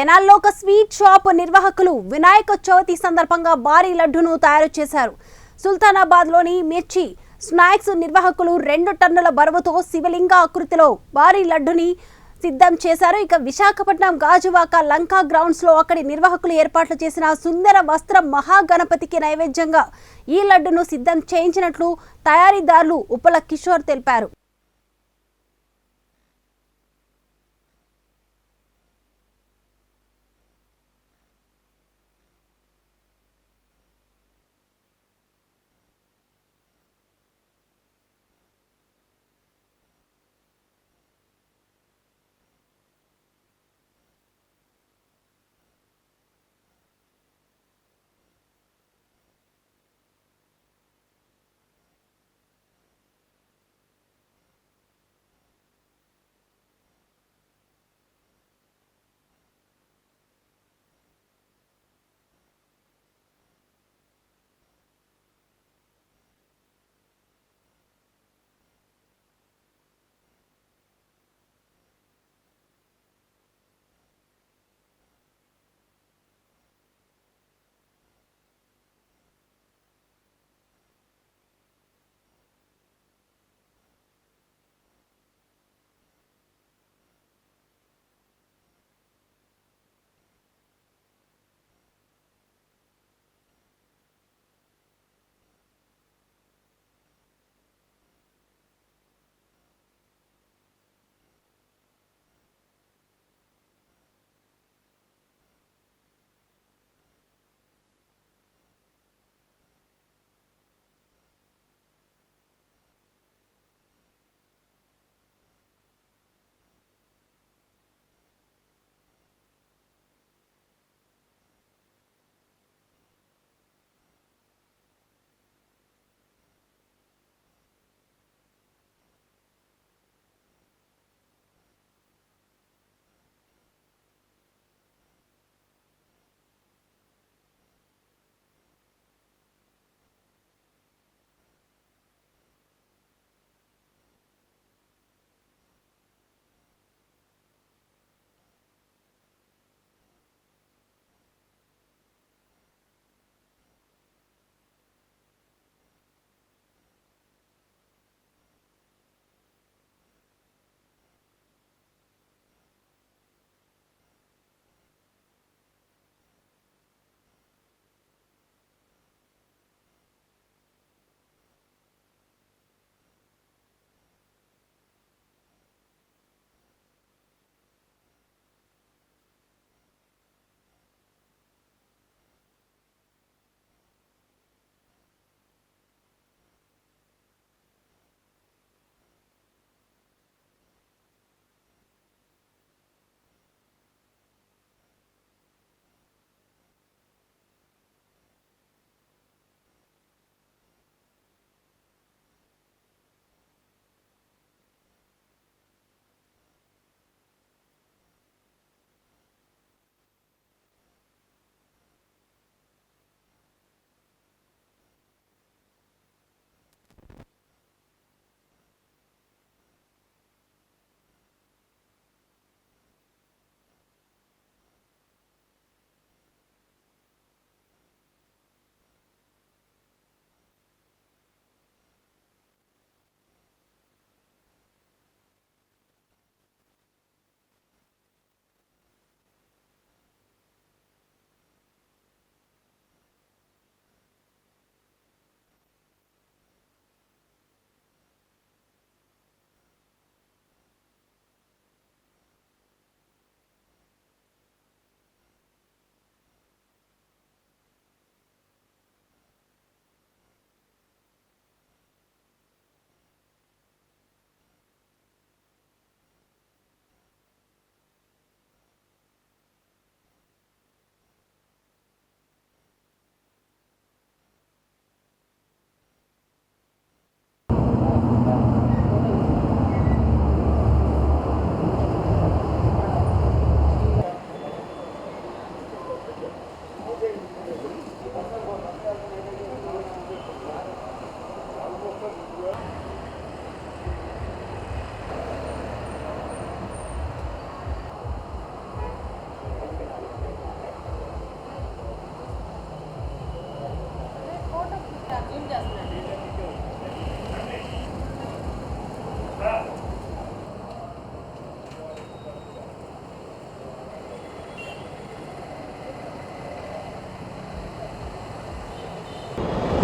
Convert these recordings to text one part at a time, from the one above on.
తెనాల్లో ఒక sweet shop నిర్వాహకులు వినాయక చవితి సందర్భంగా భారీ లడ్డును తయారు చేశారు. సుల్తానాబాద్లోని మిర్చి స్నాక్స్ నిర్వాహకులు రెండు టన్నుల బరువుతో శివలింగ ఆకృతిలో భారీ లడ్డుని సిద్ధం చేశారు. ఇక విశాఖపట్నం గాజువాక లంకా గ్రౌండ్స్లో అక్కడి నిర్వాహకులు ఏర్పాట్లు చేసిన సుందర వస్త్ర మహాగణపతికి నైవేద్యంగా ఈ లడ్డును సిద్ధం చేయించినట్లు తయారీదారులు ఉప్పల కిషోర్ తెలిపారు.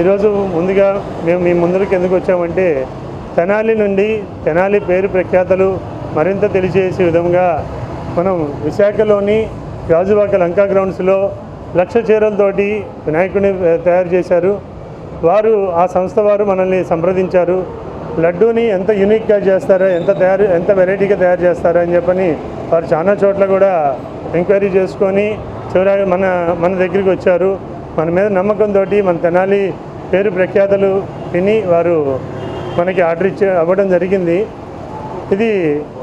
ఈరోజు ముందుగా మేము మీ ముందరికి ఎందుకు వచ్చామంటే తెనాలి నుండి తెనాలి పేరు ప్రఖ్యాతలు మరింత తెలియజేసే విధంగా మనం విశాఖలోని గాజువాక లంకా గ్రౌండ్స్లో లక్ష చీరలతోటి వినాయకుడిని తయారు చేశారు. వారు ఆ సంస్థ వారు మనల్ని సంప్రదించారు. లడ్డూని ఎంత యూనిక్గా చేస్తారో ఎంత తయారు ఎంత వెరైటీగా తయారు చేస్తారో అని చెప్పని వారు చాలా చోట్ల కూడా ఎంక్వైరీ చేసుకొని చివరి మన మన దగ్గరికి వచ్చారు. మన మీద నమ్మకంతో మన తెనాలి పేరు ప్రఖ్యాతలు విని వారు మనకి ఆర్డర్ ఇచ్చే అవ్వడం జరిగింది. ఇది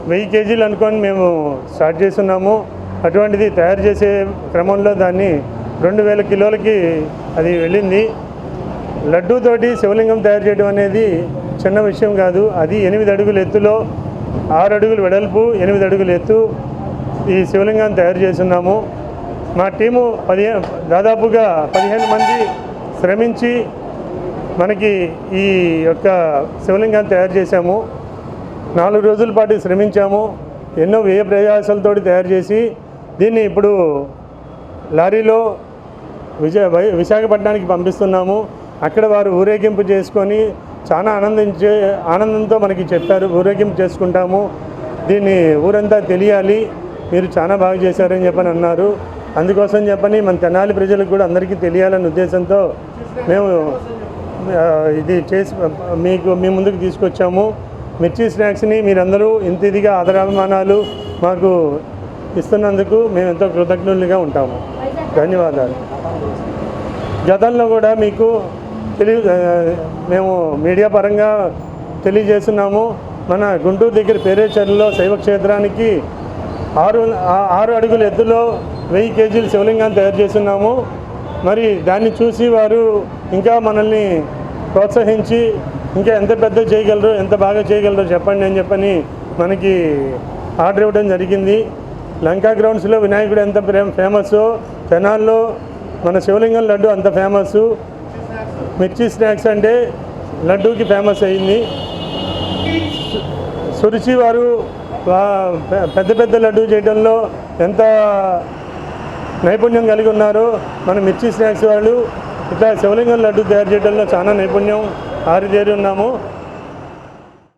వెయ్యి కేజీలు అనుకొని మేము స్టార్ట్ చేస్తున్నాము. అటువంటిది తయారు చేసే క్రమంలో దాన్ని రెండు వేల కిలోలకి అది వెళ్ళింది. లడ్డూతోటి శివలింగం తయారు చేయడం అనేది చిన్న విషయం కాదు. అది ఎనిమిది అడుగుల ఎత్తులో ఆరు అడుగులు వెడల్పు ఎనిమిది అడుగుల ఎత్తు ఈ శివలింగాన్ని తయారు చేస్తున్నాము. మా టీము పదిహేను దాదాపుగా పదిహేను మంది శ్రమించి మనకి ఈ యొక్క శివలింగాన్ని తయారు చేశాము. నాలుగు రోజుల పాటు శ్రమించాము. ఎన్నో వ్యయ ప్రయాసాలతో తయారు చేసి దీన్ని ఇప్పుడు లారీలో విజయ వై- విశాఖపట్నానికి పంపిస్తున్నాము. అక్కడ వారు ఊరేగింపు చేసుకొని చాలా ఆనందించే ఆనందంతో మనకి చెప్పారు. ఊరేగింపు చేసుకుంటాము. దీన్ని ఊరంతా తెలియాలి. మీరు చాలా బాగా చేశారని చెప్పని అన్నారు. అందుకోసం చెప్పని మన తెనాలి ప్రజలకు కూడా అందరికీ తెలియాలనే ఉద్దేశంతో మేము ఇది చేసి మీకు మీ ముందుకు తీసుకొచ్చాము. మిర్చి స్నాక్స్ని మీరందరూ ఇంత ఇదిగా ఆదరాభిమానాలు మాకు ఇస్తున్నందుకు మేము ఎంతో కృతజ్ఞులుగా ఉంటాము. ధన్యవాదాలు. గతంలో కూడా మీకు తెలియ మేము మీడియా పరంగా తెలియజేస్తున్నాము. మన గుంటూరు దగ్గర పేరేచర్లో శైవ క్షేత్రానికి ఆరు ఆరు అడుగుల ఎత్తులో వెయ్యి కేజీలు శివలింగాన్ని తయారు చేస్తున్నాము. మరి దాన్ని చూసి వారు ఇంకా మనల్ని ప్రోత్సహించి ఇంకా ఎంత పెద్ద చేయగలరు ఎంత బాగా చేయగలరు చెప్పండి అని చెప్పని మనకి ఆర్డర్ ఇవ్వడం జరిగింది. లంకా గ్రౌండ్స్లో వినాయకుడు ఎంత ప్రేమ ఫేమస్? తెనాల్లో మన శివలింగం లడ్డు అంత ఫేమస్. మిర్చి స్నాక్స్ అంటే లడ్డూకి ఫేమస్ అయింది. సురుచి వారు పెద్ద పెద్ద లడ్డు చేయడంలో ఎంత నైపుణ్యం కలిగి ఉన్నారో మన మిర్చి స్నాక్స్ వాళ్ళు ఇట్లా శివలింగం లడ్డు తయారు చేయడంలో చాలా నైపుణ్యం ఆరితేరి ఉన్నాము.